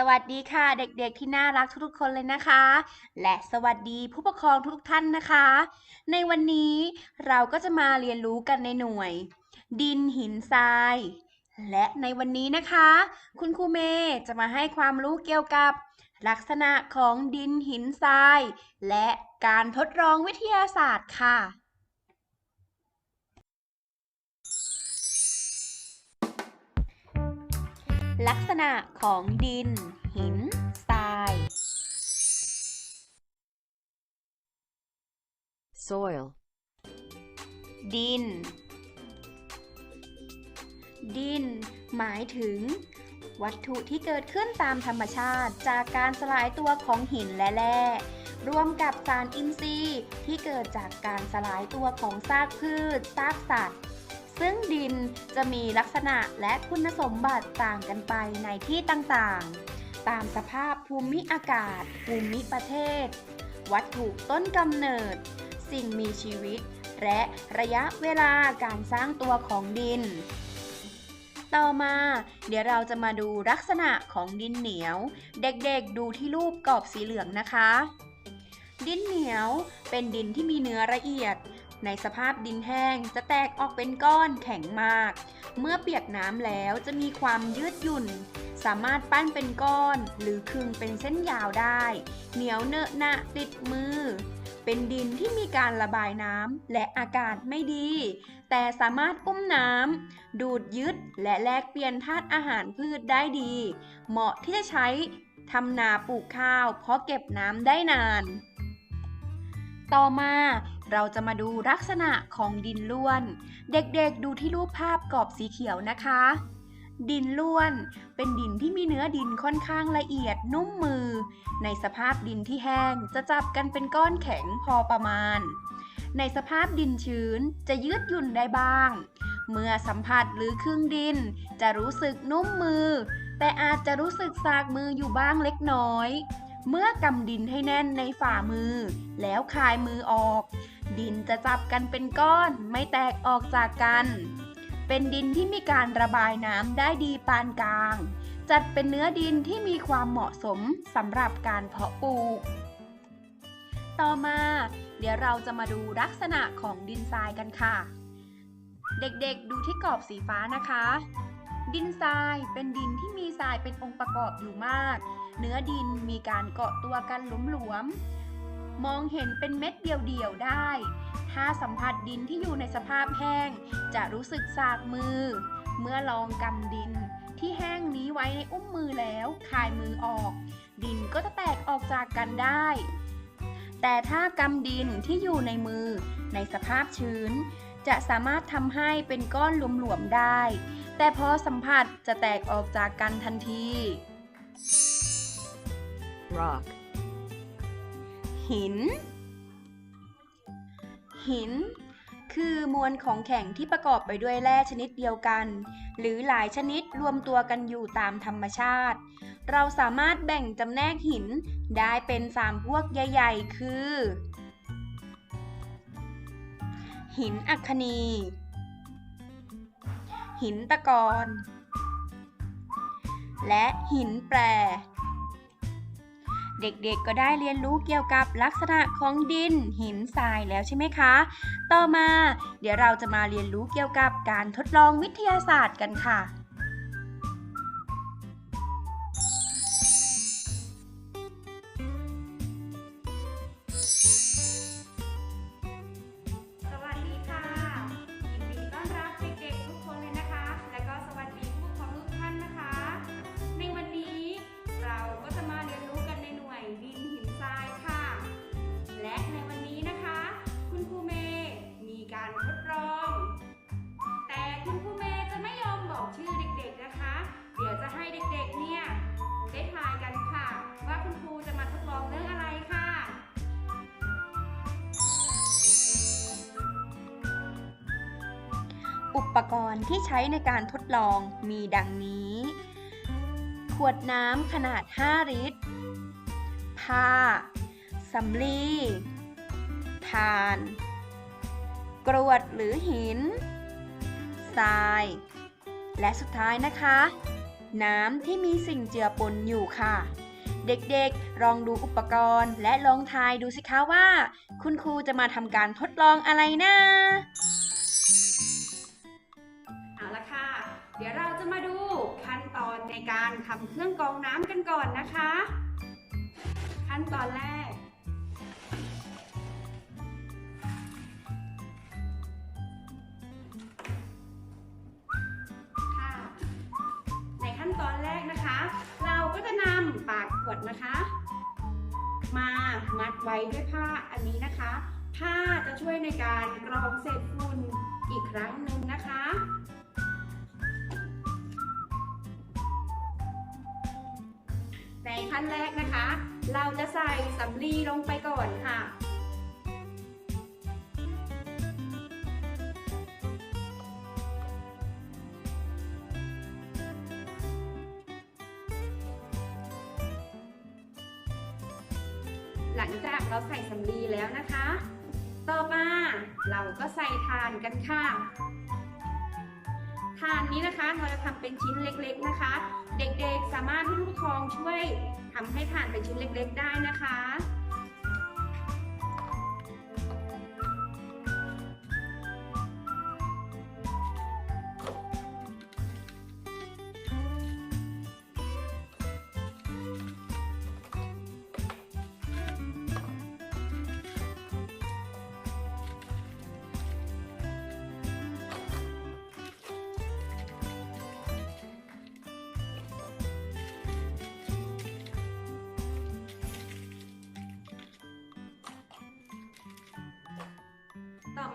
สวัสดีค่ะ เด็กๆที่น่ารักทุกๆคนเลยนะคะ และสวัสดีผู้ปกครองทุกๆท่านนะคะ ในวันนี้เราก็จะมาเรียนรู้กันในหน่วย ดินหินทราย และในวันนี้นะคะ คุณครูเมย์จะมาให้ความรู้เกี่ยวกับ ลักษณะของดินหินทราย และการทดลองวิทยาศาสตร์ค่ะ ลักษณะของดิน หินทราย soil, ดิน ดิน หมายถึง วัตถุที่เกิดขึ้นตามธรรมชาติจากการสลายตัวของหินและแร่รวมกับสารอินทรีย์ที่เกิดจากการสลายตัวของซากพืช ซากสัตว์ ซึ่งดินจะมีลักษณะและคุณสมบัติต่างกันไปในที่ต่างๆ ตามสภาพภูมิอากาศ ภูมิประเทศ วัตถุต้นกำเนิด สิ่งมีชีวิต และระยะเวลาการสร้างตัวของดิน ต่อมา เดี๋ยวเราจะมาดูลักษณะของดินเหนียว เด็กๆดูที่รูปกรอบสีเหลืองนะคะ ดินเหนียวเป็นดินที่มีเนื้อละเอียด ในสภาพดินแห้งจะแตกออกเป็นก้อนแข็งมาก เมื่อเปียกน้ำแล้วจะมีความยืดหยุ่น สามารถปั้นเป็นก้อนหรือคึงเป็นเส้นยาวได้ เหนียวเนอะหนะติดมือ เป็นดินที่มีการระบายน้ำและอากาศไม่ดี แต่สามารถอุ้มน้ำดูดยึดและแลกเปลี่ยนธาตุอาหารพืชได้ดี เหมาะที่จะใช้ทำนาปลูกข้าว เพราะเก็บน้ำได้นาน ต่อมา เราจะมาดูลักษณะของดินล้วน เด็กๆดูที่รูปภาพกรอบสีเขียวนะคะ ดินล้วน เป็นดินที่มีเนื้อดินค่อนข้างละเอียดนุ่มมือ ในสภาพดินที่แห้งจะจับกันเป็นก้อนแข็งพอประมาณ ในสภาพดินชื้นจะยืดหยุ่นได้บ้าง เมื่อสัมผัสหรือครึ่งดิน จะรู้สึกนุ่มมือ แต่อาจจะรู้สึกสากมืออยู่บ้างเล็กน้อย เมื่อกำดินให้แน่นในฝ่ามือ แล้วคายมือออก ดินจะจับกันเป็นก้อนไม่แตกออกจากกัน เป็นดินที่มีการระบายน้ำได้ดีปานกลาง จัดเป็นเนื้อดินที่มีความเหมาะสมสำหรับการเพาะปลูก ต่อมา เดี๋ยวเราจะมาดูลักษณะของดินทรายกันค่ะ เด็กๆดูที่กรอบสีฟ้านะคะ ดินทรายเป็นดินที่มีทรายเป็นองค์ประกอบอยู่มาก เนื้อดินมีการเกาะตัวกันหลวมๆ มองเห็นเป็นเม็ดเดียวๆได้ ถ้าสัมผัสดินที่อยู่ในสภาพแห้ง จะรู้สึกสากมือ เมื่อลองกำดินที่แห้งนี้ไว้ในอุ้มมือแล้วคายมือออก ดินก็จะแตกออกจากกันได้ แต่ถ้ากำดินที่อยู่ในมือในสภาพชื้น จะสามารถทำให้เป็นก้อนหลวมๆได้ แต่พอสัมผัสจะแตกออกจากกันทันที rock, หิน หิน คือมวลของแข็งที่ประกอบไปด้วยแร่ชนิดเดียวกัน หรือหลายชนิดรวมตัวกันอยู่ตามธรรมชาติ เราสามารถแบ่งจำแนกหินได้เป็น3พวกใหญ่ๆ คือ หินอัคคนี หินตะกอนและหินแปร เด็กๆก็ได้เรียนรู้เกี่ยวกับลักษณะของดิน หินทรายแล้วใช่ไหมคะ ต่อมา เดี๋ยวเราจะมาเรียนรู้เกี่ยวกับการทดลองวิทยาศาสตร์กันค่ะ อุปกรณ์ที่ใช้ในการทดลองมีดังนี้ ขวดน้ำขนาด 5 ลิตร ผ้า สำลีถ่าน กรวดหรือหิน ทราย และสุดท้ายนะคะ น้ำที่มีสิ่งเจือปนอยู่ค่ะ เด็กๆ ลองดูอุปกรณ์และลองทายดูสิคะว่า คุณครูจะมาทำการทดลองอะไรนะ เดี๋ยวเราจะมาดูขั้นตอนในการทำเครื่องกรองน้ำกันก่อนนะคะ ขั้นตอนแรก ค่ะ ในขั้นตอนแรกนะคะ เราก็จะนำปากขวดนะคะ มามัดไว้ด้วยผ้าอันนี้นะคะ ผ้าจะช่วยในการกรองเศษฝุ่นอีกครั้งหนึ่งนะคะ ขั้นแรกนะคะ เราจะใส่สำลีลงไปก่อนค่ะ หลังจากเราใส่สำลีแล้วนะคะ ต่อมาเราก็ใส่ทานกันค่ะทานนี้นะคะเราจะทำเป็นชิ้นเล็กๆนะคะ เด็กๆสามารถให้ผู้ปกครองช่วยทำให้ทานเป็นชิ้นเล็ก ๆ ได้นะคะ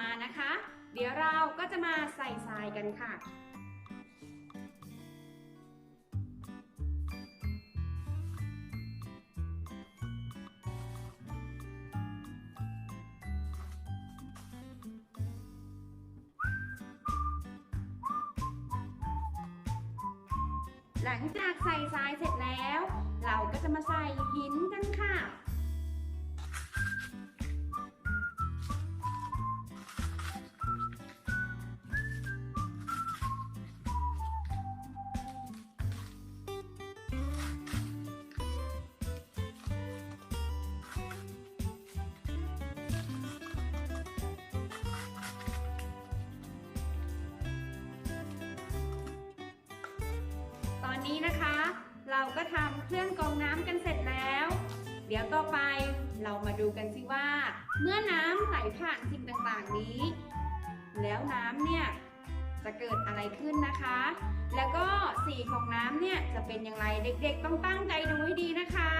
มานะคะ เดี๋ยวเราก็จะมาใส่ทรายกันค่ะหลังจากใส่ทรายเสร็จแล้ว เราก็จะมาใส่หินกันค่ะ นี้นะคะ เราก็ทำเครื่องกรองน้ำกันเสร็จแล้ว เดี๋ยวต่อไปเรามาดูกันสิว่า เมื่อน้ำไหลผ่านสิ่งต่างๆนี้ แล้วน้ำเนี่ยจะเกิดอะไรขึ้นนะคะ แล้วก็สีของน้ำเนี่ยจะเป็นอย่างไรเด็กๆ ต้องตั้งใจดูให้ดีนะคะ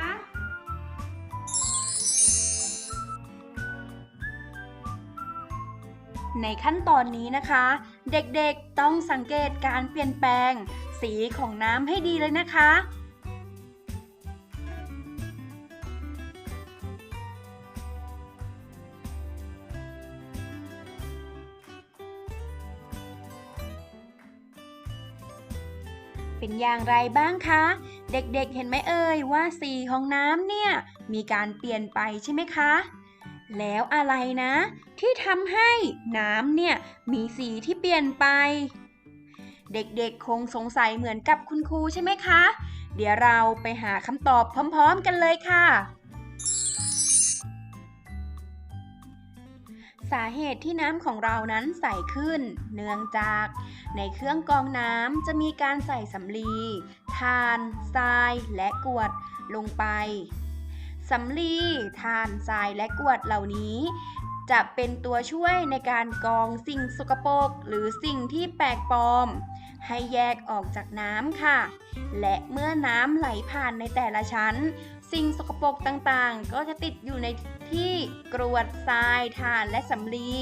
ในขั้นตอนนี้นะคะ เด็กๆต้องสังเกตการเปลี่ยนแปลง สีของน้ำให้ดีเลยนะคะ เป็นอย่างไรบ้างคะ เด็กๆเห็นไหมเอ่ยว่าสีของน้ำเนี่ย มีการเปลี่ยนไปใช่ไหมคะแล้วอะไรนะ ที่ทำให้น้ำเนี่ย มีสีที่เปลี่ยนไป เด็กๆ คงสงสัยเหมือนกับคุณครูใช่ไหมคะ เดี๋ยวเราไปหาคำตอบพร้อมๆกันเลยค่ะ สาเหตุที่น้ำของเรานั้นใสขึ้น เนื่องจาก ในเครื่องกรองน้ำจะมีการใส่สำลีถ่านทรายและกรวดลงไปสำลีถ่านทรายและกรวดเหล่านี้จะเป็นตัวช่วยในการกรองสิ่งสกปรกหรือสิ่งที่แปลกปลอม ให้แยกออกจากน้ำค่ะ และเมื่อน้ำไหลผ่านในแต่ละชั้น สิ่งสกปรกต่างๆ ก็จะติดอยู่ในที่กรวดทรายถ่านและสำลี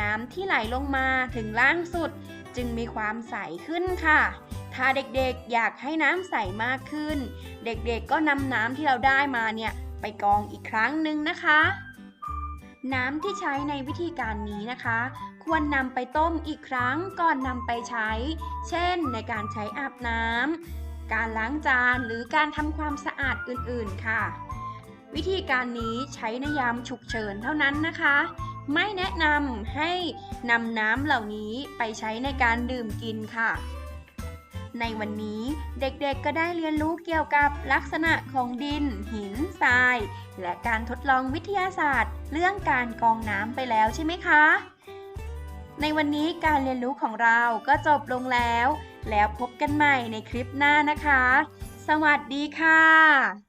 น้ำที่ไหลลงมาถึงล่างสุด จึงมีความใสขึ้นค่ะ ถ้าเด็กๆอยากให้น้ำใสมากขึ้น เด็กๆก็นำน้ำที่เราได้มาเนี่ยไปกองอีกครั้งหนึ่งนะคะ น้ำที่ใช้ในวิธีการนี้นะคะ ควรนำไปต้มอีกครั้งก่อนนำไปใช้ เช่น ในการใช้อาบน้ำการล้างจานหรือการทำความสะอาดอื่นๆค่ะ วิธีการนี้ใช้ในยามฉุกเฉินเท่านั้นนะคะ ไม่แนะนำให้นำน้ำเหล่านี้ไปใช้ในการดื่มกินค่ะ ในวันนี้เด็กๆก็ได้เรียนรู้เกี่ยวกับลักษณะของดิน หินทราย และการทดลองวิทยาศาสตร์ เรื่องการกองน้ำไปแล้วใช่ไหมคะ ในวันนี้การเรียนรู้ของเราก็จบลงแล้ว แล้วพบกันใหม่ในคลิปหน้านะคะ สวัสดีค่ะ